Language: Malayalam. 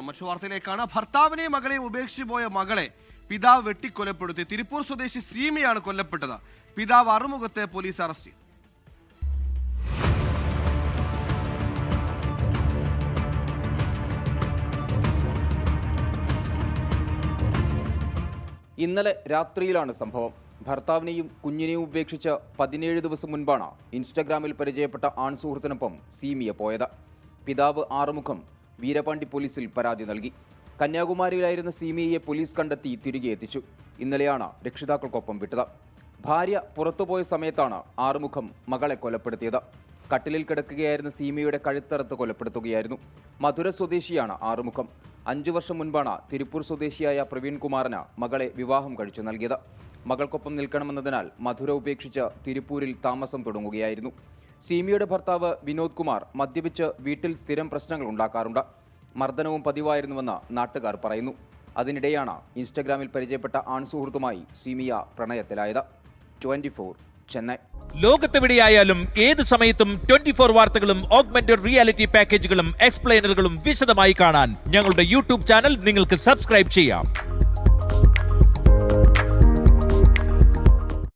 മറ്റു വാർത്തയിലേക്കാണ്. ഭർത്താവിനെയും മകളെയും ഉപേക്ഷിച്ചു പോയ മകളെ പിതാവ് വെട്ടിക്കൊലപ്പെടുത്തി. തിരുപ്പൂർ സ്വദേശി സീമയാണ് കൊല്ലപ്പെട്ടത്. പിതാവ് അറുമുഖത്തെ പോലീസ് അറസ്റ്റ് ചെയ്തു. ഇന്നലെ രാത്രിയിലാണ് സംഭവം. ഭർത്താവിനെയും കുഞ്ഞിനെയും ഉപേക്ഷിച്ച് പതിനേഴ് ദിവസം മുൻപാണ് ഇൻസ്റ്റഗ്രാമിൽ പരിചയപ്പെട്ട ആൺ സുഹൃത്തിനൊപ്പം സീമിയ പോയത്. പിതാവ് ആറുമുഖം വീരപാണ്ടി പോലീസിൽ പരാതി നൽകി. കന്യാകുമാരിയിലായിരുന്ന സീമിയയെ പോലീസ് കണ്ടെത്തി തിരികെ എത്തിച്ചു. ഇന്നലെയാണ് രക്ഷിതാക്കൾക്കൊപ്പം വിട്ടത്. ഭാര്യ പുറത്തുപോയ സമയത്താണ് ആറുമുഖം മകളെ കൊലപ്പെടുത്തിയത്. കട്ടിലിൽ കിടക്കുകയായിരുന്ന സീമയുടെ കഴുത്തറുത്ത് കൊലപ്പെടുത്തുകയായിരുന്നു. മധുര സ്വദേശിയാണ് ആറുമുഖം. അഞ്ചു വർഷം മുൻപാണ് തിരുപ്പൂർ സ്വദേശിയായ പ്രവീൺ കുമാറിന് മകളെ വിവാഹം കഴിച്ചു നൽകിയത്. മകൾക്കൊപ്പം നിൽക്കണമെന്നതിനാൽ മധുര ഉപേക്ഷിച്ച് തിരുപ്പൂരിൽ താമസം തുടങ്ങുകയായിരുന്നു. സീമിയുടെ ഭർത്താവ് വിനോദ് കുമാർ മദ്യപിച്ച് വീട്ടിൽ സ്ഥിരം പ്രശ്നങ്ങൾ ഉണ്ടാക്കാറുണ്ട്. മർദ്ദനവും പതിവായിരുന്നുവെന്ന് നാട്ടുകാർ പറയുന്നു. അതിനിടെയാണ് ഇൻസ്റ്റഗ്രാമിൽ പരിചയപ്പെട്ട ആൺസുഹൃത്തുമായി സീമിയ പ്രണയത്തിലായത്. ട്വന്റി ചെന്നൈ. ലോകത്തെവിടെയായാലും ഏത് സമയത്തും ട്വന്റി ഫോർ വാർത്തകളും ഓഗ്മെന്റഡ് റിയാലിറ്റി പാക്കേജുകളും എക്സ്പ്ലെയിനറുകളും വിശദമായി കാണാൻ ഞങ്ങളുടെ യൂട്യൂബ് ചാനൽ നിങ്ങൾക്ക് സബ്സ്ക്രൈബ് ചെയ്യാം.